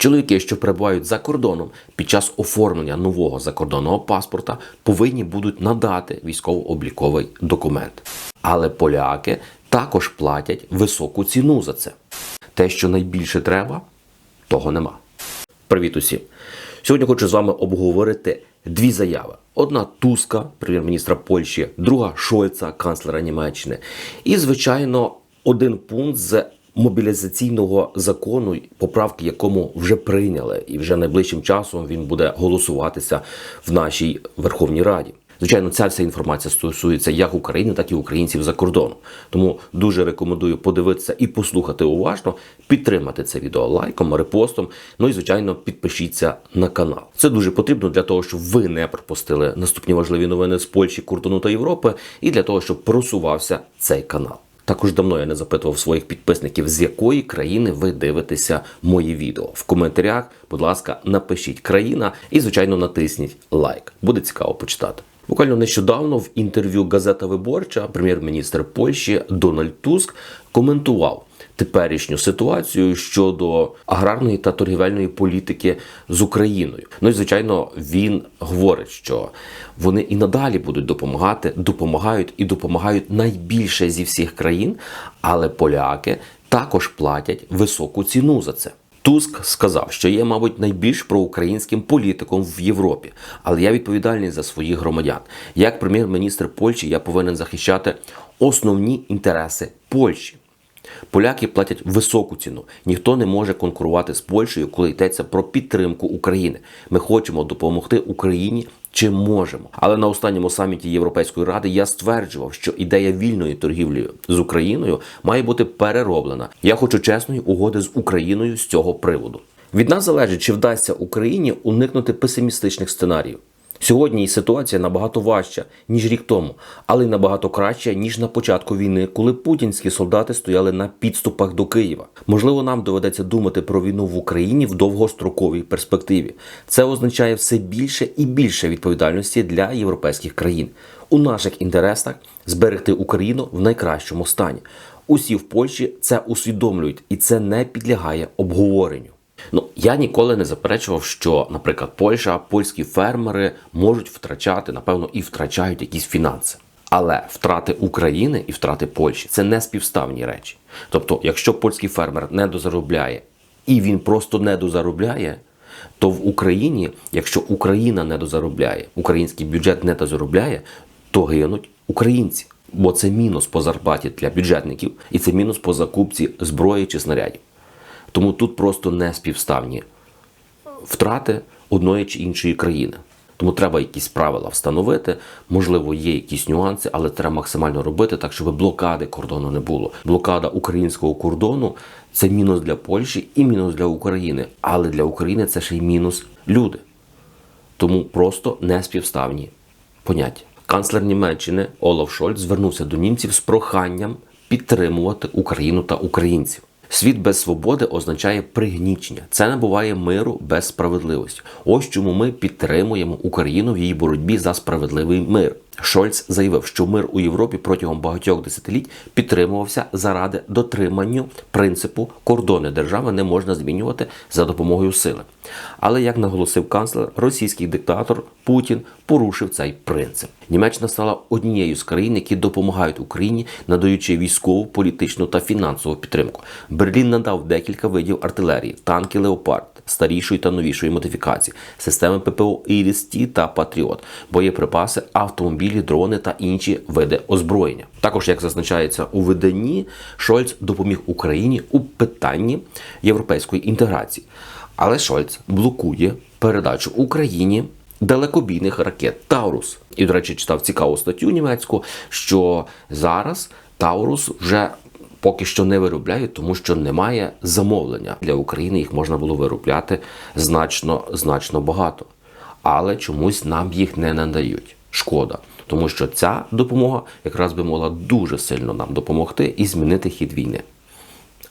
Чоловіки, що перебувають за кордоном під час оформлення нового закордонного паспорта, повинні будуть надати військово-обліковий документ. Але поляки також платять високу ціну за це. Те, що найбільше треба, того нема. Привіт усім! Сьогодні хочу з вами обговорити дві заяви: одна Туска, прем'єр-міністра Польщі, друга Шольца, канцлера Німеччини. І, звичайно, один пункт з мобілізаційного закону, поправки якому вже прийняли, і вже найближчим часом він буде голосуватися в нашій Верховній Раді. Звичайно, ця вся інформація стосується як України, так і українців за кордоном. Тому дуже рекомендую подивитися і послухати уважно, підтримати це відео лайком, репостом. Ну і звичайно, підпишіться на канал. Це дуже потрібно для того, щоб ви не пропустили наступні важливі новини з Польщі, кордону та Європи, і для того, щоб просувався цей канал. Також давно я не запитував своїх підписників, з якої країни ви дивитеся мої відео. В коментарях, будь ласка, напишіть країна і, звичайно, натисніть лайк. Буде цікаво почитати. Буквально нещодавно в інтерв'ю Газета Виборча прем'єр-міністр Польщі Дональд Туск коментував теперішню ситуацію щодо аграрної та торгівельної політики з Україною. Ну і звичайно, він говорить, що вони і надалі будуть допомагати, допомагають і допомагають найбільше зі всіх країн, але поляки також платять високу ціну за це. Туск сказав, що є, мабуть, найбільш проукраїнським політиком в Європі, але я відповідальний за своїх громадян. Як прем'єр-міністр Польщі я повинен захищати основні інтереси Польщі. Поляки платять високу ціну. Ніхто не може конкурувати з Польщею, коли йдеться про підтримку України. Ми хочемо допомогти Україні. Чи можемо, але на останньому саміті Європейської ради я стверджував, що ідея вільної торгівлі з Україною має бути перероблена. Я хочу чесної угоди з Україною з цього приводу. Від нас залежить, чи вдасться Україні уникнути песимістичних сценаріїв. Сьогодні ситуація набагато важча, ніж рік тому, але й набагато краща, ніж на початку війни, коли путінські солдати стояли на підступах до Києва. Можливо, нам доведеться думати про війну в Україні в довгостроковій перспективі. Це означає все більше і більше відповідальності для європейських країн. У наших інтересах зберегти Україну в найкращому стані. Усі в Польщі це усвідомлюють, і це не підлягає обговоренню. Ну, я ніколи не заперечував, що, наприклад, Польща, польські фермери можуть втрачати, напевно, і втрачають якісь фінанси. Але втрати України і втрати Польщі це не співставні речі. Тобто, якщо польський фермер не дозаробляє і він просто не дозаробляє, то в Україні, якщо Україна не дозаробляє, український бюджет не дозаробляє, то гинуть українці. Бо це мінус по зарплаті для бюджетників, і це мінус по закупці зброї чи снарядів. Тому тут просто не співставні втрати одної чи іншої країни. Тому треба якісь правила встановити. Можливо, є якісь нюанси, але треба максимально робити так, щоб блокади кордону не було. Блокада українського кордону це мінус для Польщі і мінус для України. Але для України це ще й мінус люди. Тому просто не співставні поняття. Канцлер Німеччини Олаф Шольц звернувся до німців з проханням підтримувати Україну та українців. Світ без свободи означає пригнічення. Це не буває миру без справедливості. Ось чому ми підтримуємо Україну в її боротьбі за справедливий мир. Шольц заявив, що мир у Європі протягом багатьох десятиліть підтримувався заради дотримання принципу кордони держави не можна змінювати за допомогою сили. Але як наголосив канцлер, російський диктатор Путін порушив цей принцип. Німеччина стала однією з країн, які допомагають Україні, надаючи військову, політичну та фінансову підтримку. Берлін надав декілька видів артилерії, танки Леопард. Старішої та новішої модифікації, системи ППО «Іріс-Ті» та Патріот, боєприпаси, автомобілі, дрони та інші види озброєння. Також, як зазначається у виданні, Шольц допоміг Україні у питанні європейської інтеграції. Але Шольц блокує передачу Україні далекобійних ракет Таурус. І, до речі, читав цікаву статтю німецьку, що зараз Таурус вже поки що не виробляють, тому що немає замовлення для України. Їх можна було виробляти значно значно багато, але чомусь нам їх не надають. Шкода, тому що ця допомога якраз би могла дуже сильно нам допомогти і змінити хід війни.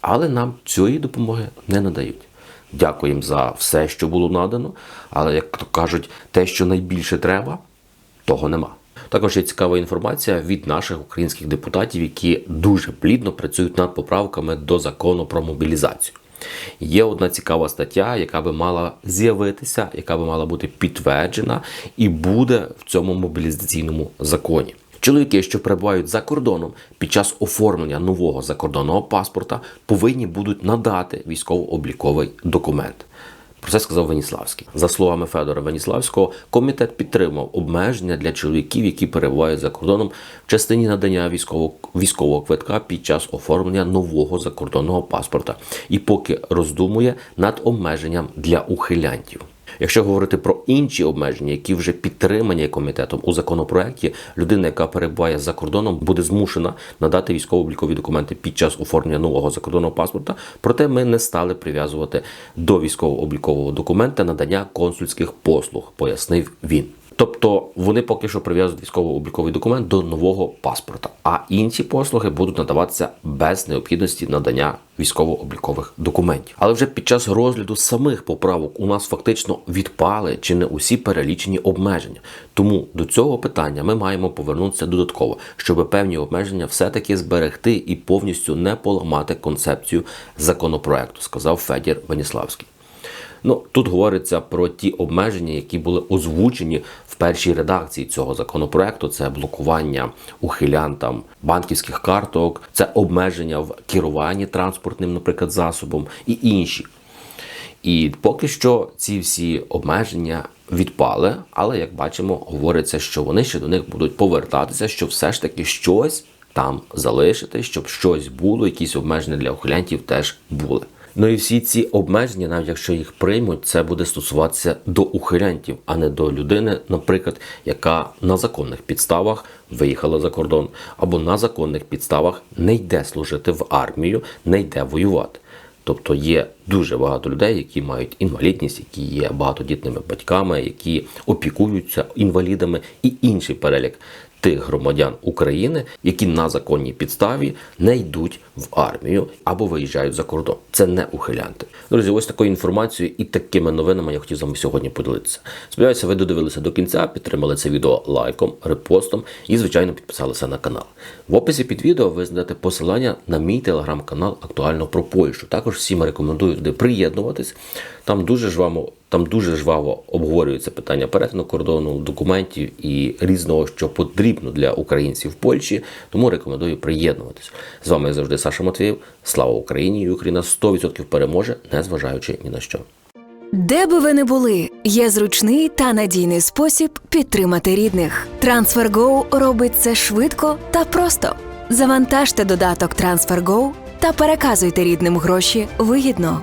Але нам цієї допомоги не надають. Дякуємо за все, що було надано. Але, як то кажуть, те, що найбільше треба, того нема. Також є цікава інформація від наших українських депутатів, які дуже плідно працюють над поправками до закону про мобілізацію. Є одна цікава стаття, яка би мала з'явитися, яка би мала бути підтверджена і буде в цьому мобілізаційному законі. Чоловіки, що перебувають за кордоном під час оформлення нового закордонного паспорта, повинні будуть надати військово-обліковий документ. Про це сказав Веніславський. За словами Федора Веніславського, комітет підтримав обмеження для чоловіків, які перебувають за кордоном в частині надання військового, військового квитка під час оформлення нового закордонного паспорта, і поки роздумує над обмеженням для ухилянтів. Якщо говорити про інші обмеження, які вже підтримані комітетом у законопроекті, людина, яка перебуває за кордоном, буде змушена надати військово-облікові документи під час оформлення нового закордонного паспорта. Проте ми не стали прив'язувати до військово-облікового документа надання консульських послуг, пояснив він. Тобто вони поки що прив'язують військово-обліковий документ до нового паспорта, а інші послуги будуть надаватися без необхідності надання військово-облікових документів. Але вже під час розгляду самих поправок у нас фактично відпали чи не усі перелічені обмеження. Тому до цього питання ми маємо повернутися додатково, щоб певні обмеження все-таки зберегти і повністю не поламати концепцію законопроекту, сказав Федір Веніславський. Ну тут говориться про ті обмеження, які були озвучені в першій редакції цього законопроекту. Це блокування ухилянтам банківських карток, це обмеження в керуванні транспортним, наприклад, засобом і інші. І поки що ці всі обмеження відпали, але як бачимо, говориться, що вони ще до них будуть повертатися, що все ж таки щось там залишити, щоб щось було, якісь обмеження для ухилянтів теж були. Ну і всі ці обмеження, навіть якщо їх приймуть, це буде стосуватися до ухилянтів, а не до людини, наприклад, яка на законних підставах виїхала за кордон, або на законних підставах не йде служити в армію, не йде воювати. Тобто є дуже багато людей, які мають інвалідність, які є багатодітними батьками, які опікуються інвалідами, і інший перелік тих громадян України, які на законній підставі не йдуть в армію або виїжджають за кордон. Це не ухилянти. Друзі, ось такою інформацією і такими новинами я хотів з вами сьогодні поділитися. Сподіваюся, ви додивилися до кінця, підтримали це відео лайком, репостом і, звичайно, підписалися на канал. В описі під відео ви знайдете посилання на мій телеграм-канал актуально про Польщу. Також всім рекомендую туди приєднуватись. Там дуже жваво, там дуже жваво обговорюється питання перетину кордону, документів і різного, що потрібно для українців в Польщі. Тому рекомендую приєднуватись. З вами завжди Саша Матвіїв. Слава Україні! І Україна 100% переможе, незважаючи ні на що. Де би ви не були, є зручний та надійний спосіб підтримати рідних. TransferGo робить це швидко та просто. Завантажте додаток TransferGo та переказуйте рідним гроші вигідно.